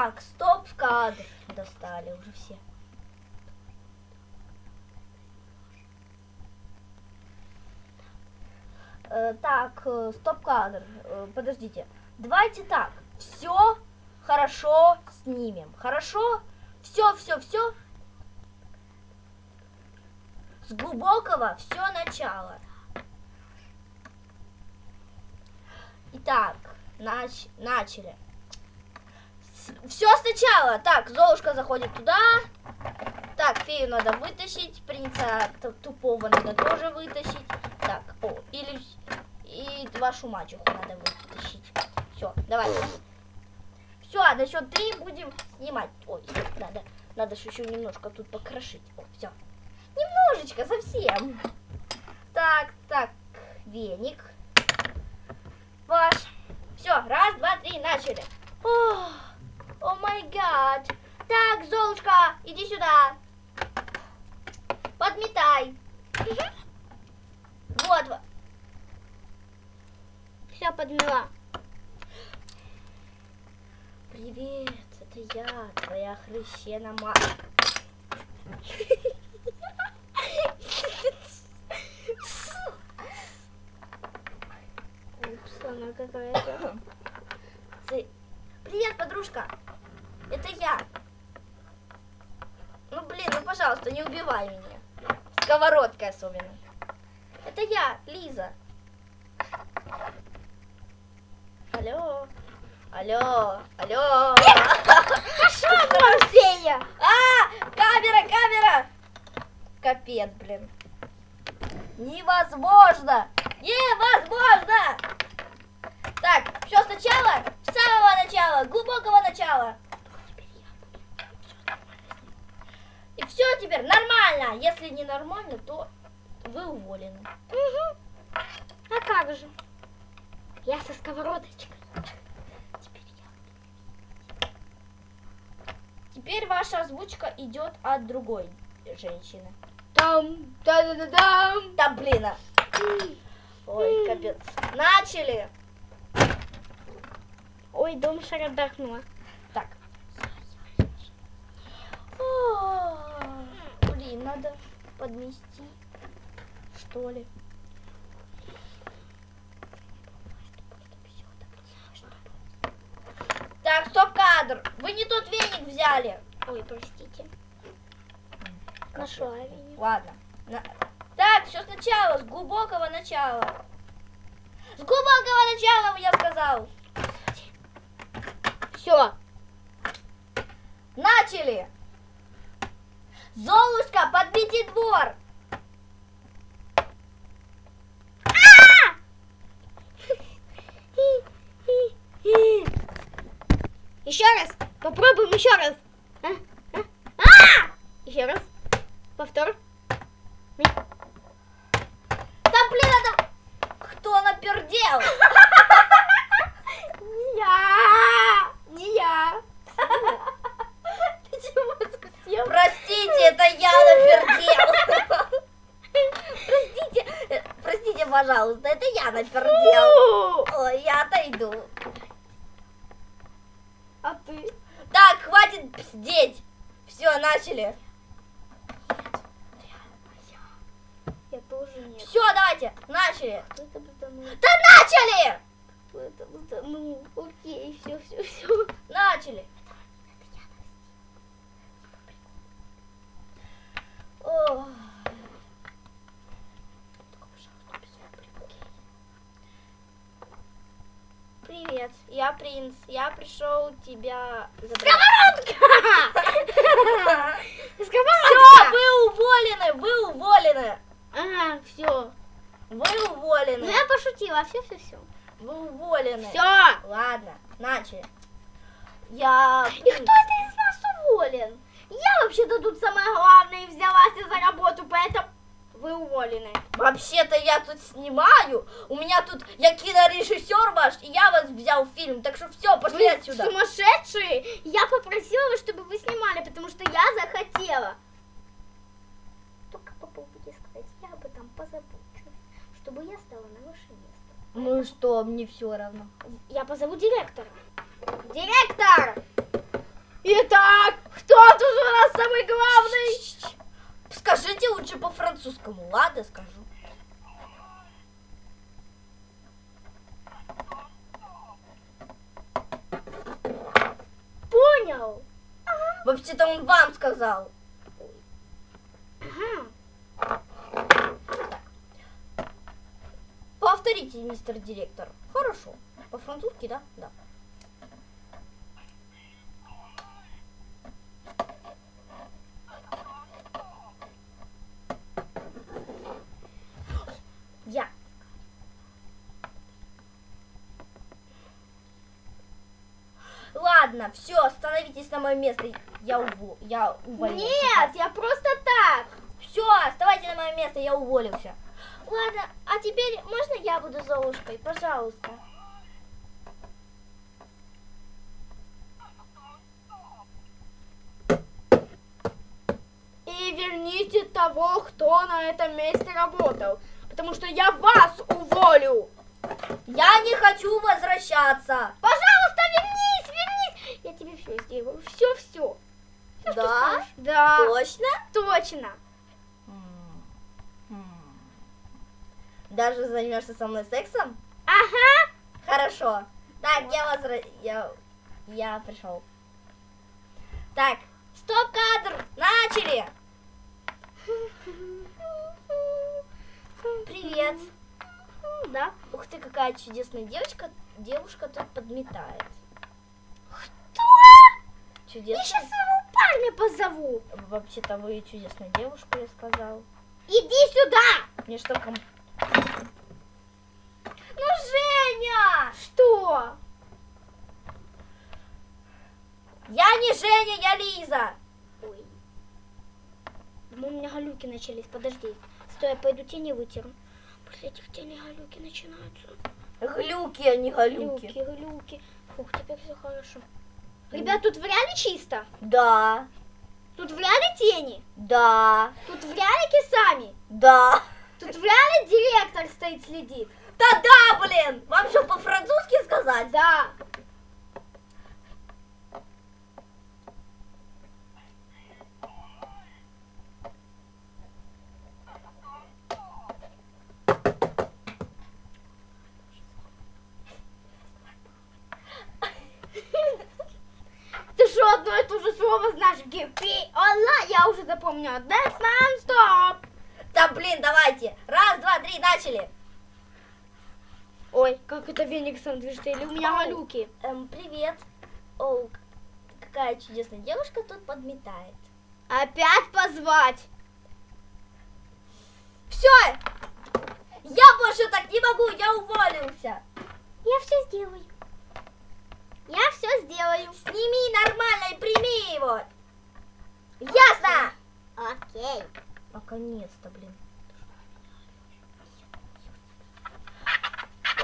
Так, стоп, кадр. Достали уже все. Э, так, э, стоп кадр. Э, подождите. Давайте так. Все хорошо снимем. Хорошо? Все, все, все. С глубокого все начало. Итак, нач начали. Все сначала. Так, Золушка заходит туда. Так, фею надо вытащить. Принца тупого надо тоже вытащить. Так, о, или... И вашу мачеху надо вытащить. Все, давай. Все, на счет три будем снимать. Ой, надо, надо еще немножко тут покрошить. О, все. Немножечко, совсем. Так, так, веник. Ваш. Все, раз, два, три, начали. О, о май гад. Так, Золушка, иди сюда. Подметай. Вот. во- Все подмела. Привет, это я, твоя хрещена мать. Упс, она какая-то. Ты- Привет, подружка. Это я. Ну блин, ну пожалуйста, не убивай меня. Сковородкой особенно. Это я, Лиза. Алло. Алло. Алло. Что фея? А! Камера, камера! Капец, блин. Невозможно! Невозможно! Так, все сначала, с самого начала, глубокого начала. И все теперь нормально. Если не нормально, то вы уволены. Угу. А как же? Я со сковородочкой. Теперь я. Теперь ваша озвучка идет от другой женщины. Там, да-да-да-дам. Да блин. а. Ой, капец. Начали. Ой, дом шародахнула. Так. О, Блин, надо подмести. Что ли? Так, стоп-кадр. Вы не тот веник взяли. Ой, простите. Нашла меня. Ладно. На- Так, все сначала, с глубокого начала. С глубокого начала, я сказал. Все. Начали. Золушка, подбейте двор. Еще раз. Попробуем еще раз. А? А? А! Еще раз. Повтор. Да блин, это... Кто напердел? Не я. Не я. Ты чего совсем? Простите, это я напердел. Простите, э, простите, пожалуйста, это я напердел. Ой, я отойду. А ты? Так, хватит пиздеть. Все, начали. Я тоже нет. Все, давайте, начали. Кто это потонул? Да начали! Кто это потонул? Окей, все, все, все. Начали. Ох. Привет, я принц. Я пришел тебя забрать. Все, Сковородка! вы уволены, вы уволены. Ага, все. Вы Ну уволены. я пошутила, все, все, все. Вы уволены. Все. Ладно, начали. Я И кто это из нас уволен? Я вообще-то тут самое главное взялась за работу, поэтому уволены. Вообще-то я тут снимаю. У меня тут я кинорежиссер ваш, и я вас взял в фильм. Так что все, пошли Вы отсюда. сумасшедшие! Я попросила вас, чтобы вы снимали, потому что я захотела. Только по поводу сказать, я об этом позабочусь, чтобы я стала на ваше место. Ну и что, мне все равно. Я позову директора. Директор! Итак, кто тут у нас самый главный? По-французскому. Ладно, скажу. Понял. Вообще-то он вам сказал. Ага. Повторите, мистер директор. Хорошо. По-французски, да? Да. Я. Ладно, все, становитесь на мое место. Я уво... я уволился. Нет, я просто так. Все, вставайте на мое место, я уволился. Ладно, а теперь можно я буду Золушкой? Пожалуйста. И верните того, кто на этом месте работал. Потому что я вас уволю. Я не хочу возвращаться. Пожалуйста. Я тебе все сделаю. Все, все. Да? Да. Точно? Точно. Даже займешься со мной сексом? Ага. Хорошо. Так, я возра... Я... Я пришел. Так, стоп-кадр! Начали! Привет. Да. Ух ты, какая чудесная девочка. Девушка тут подметает. Что? Я сейчас своего парня позову. Вообще-то вы чудесная девушка, я сказал. Иди сюда. Мне что, ком... Ну, Женя! Что? Я не Женя, я Лиза. Ой. Ну, у меня галюки начались. Подожди. Стой, я пойду тени вытеру. После этих теней галюки начинаются. Глюки, а не галюки. Глюки, глюки. Фух, теперь все хорошо. Ребят, тут в реале чисто? Да, Тут в реале тени? да, Тут в реале кисами? да. Тут в реале директор стоит, следит? Да-да, блин! Вам что, по-французски сказать? Да. Ты что, одно и то же Гипи, Алла, я уже запомнила. Dance non-stop. Да, блин, давайте. Раз, два, три, начали. Ой, как это веник сам движется, или у меня Ау. галюки? Эм, привет. О, к- какая чудесная девушка тут подметает. Опять позвать? Все! Я больше так не могу, я уволился. Я все сделаю. Я все сделаю. Сними нормально и прими его. Ясно? Окей. Наконец-то, блин.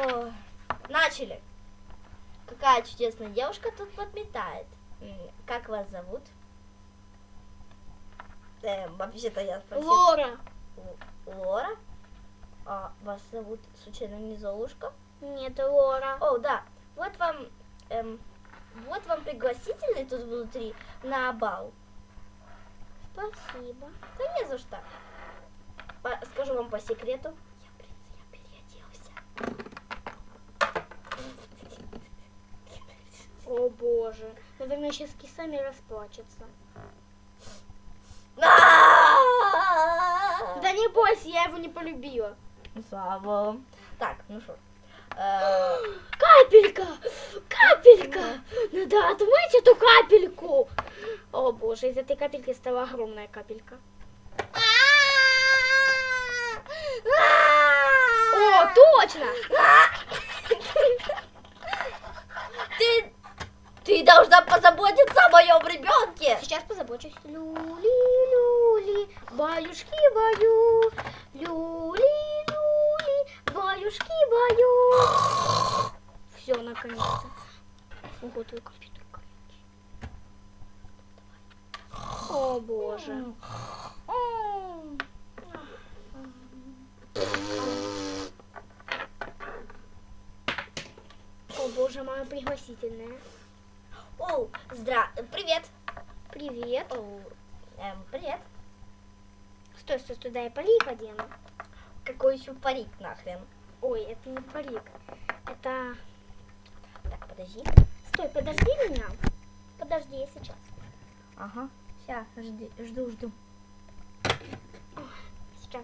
О, начали. Какая чудесная девушка тут подметает. Как вас зовут? Эм, вообще-то я спросила. Лора. Л- Лора? А вас зовут случайно не Золушка? Нет, Лора. О, да. Вот вам, эм, вот вам пригласительный тут внутри на бал. Спасибо. Да не за что. По- скажу вам по секрету. Я принц, я переоделся. О боже. Наверное, сейчас кисами расплачется. Да Да не бойся, я его не полюбила. Слава. Так, ну что. Э, Капелька! Капелька! Надо отмыть эту капельку! О боже, из этой капельки стала огромная капелька. О, точно! Ты, ты должна позаботиться о моем ребенке. Сейчас позабочусь. Люли-люли, баюшки-баю, люли-люли, баюшки-баю. Все, наконец-то. Ого, твой компьютер О боже. О боже, моя пригласительная. О, здра... Привет. Привет. О, эм, привет. Стой, стой, стой, дай я парик одену. Какой еще парик нахрен? Ой, это не парик. Это... Так, подожди. Стой, подожди меня. Подожди, я сейчас. Ага. Сейчас, жди, жду, жду. Сейчас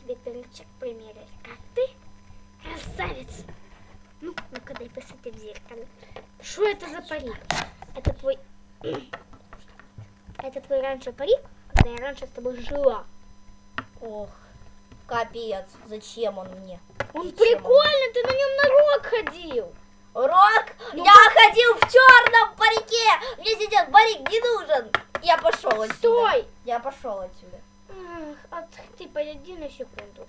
тебе паричок примеряю. Как ты? Красавец. Ну, ну-ка дай посмотри в зеркало. Что это за парик? Это твой... Это твой раньше парик, когда я раньше с тобой жила. Ох, капец, зачем он мне? Он Зачем прикольный, ты на нем на рок ходил. Рок? Ну, я ходил в черном парике! Мне сейчас парик не нужен! Я пошел отсюда. Стой! Я пошел отсюда. Ах, а ты подожди на секунду.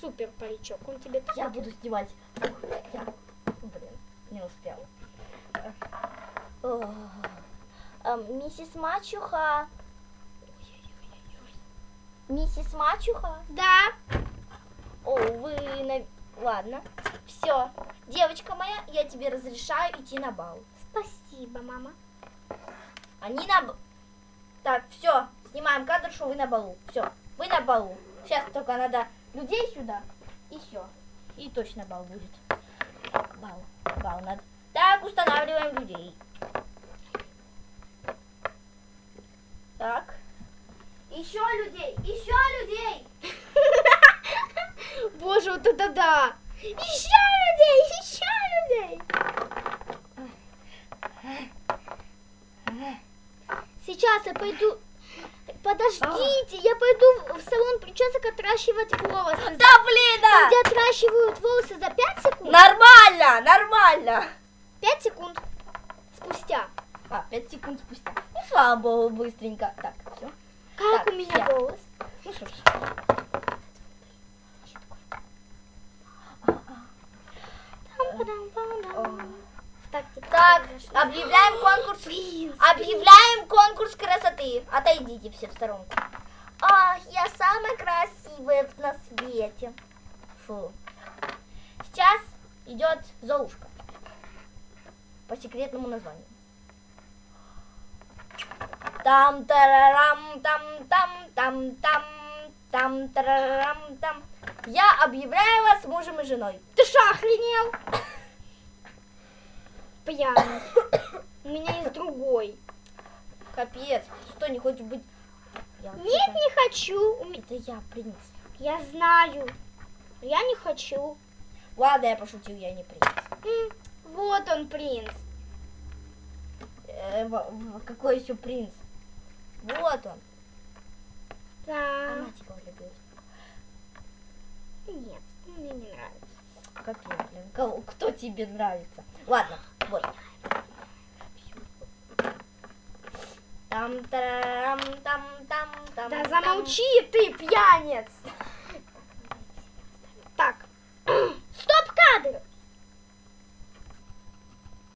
Супер паричок, он тебе... Я буду снимать. Я... Блин, не успел. Ох. Эм, миссис Мачуха. Миссис Мачуха? Да. О, вы на... Ладно. Все. Девочка моя, я тебе разрешаю идти на бал. Спасибо, мама. Они на... Так, все. Снимаем кадр, что вы на балу. Все. Вы на балу. Сейчас только надо людей сюда. И все. И точно бал будет. Бал. Бал надо. Так, устанавливаем людей. Так. Еще людей! Еще людей! Боже, вот это да! Еще людей, еще людей! Сейчас я пойду... Подождите, я пойду в салон причесок отращивать волосы. Да блин! а! Где отращивают волосы за 5 секунд? Нормально, нормально. 5 секунд спустя. А, 5 секунд спустя. Ну, слава богу, быстренько. Так, все. Как Так, у меня всё. голос? Ну что ж. Так, объявляем конкурс. Объявляем конкурс красоты. Отойдите все в сторонку. Ах, я самая красивая на свете. Фу. Сейчас идет Золушка. По секретному названию. Там тарарам там там там там там тарарам там. Я объявляю вас мужем и женой. Ты что, охренел? Пьяный. У меня есть другой. Капец, что не хочешь быть? Я Нет, вообще-то- не хочу. Это я принц. Я знаю. Я не хочу. Ладно, я пошутил, я не принц. Вот он, принц. Э, какой еще принц? Вот он. Да. Она тебя любит. Нет, мне не нравится. Капец, блин. Кого- кто тебе нравится? Ладно, вот. Там тарам там там там. Да там. замолчи ты, пьянец.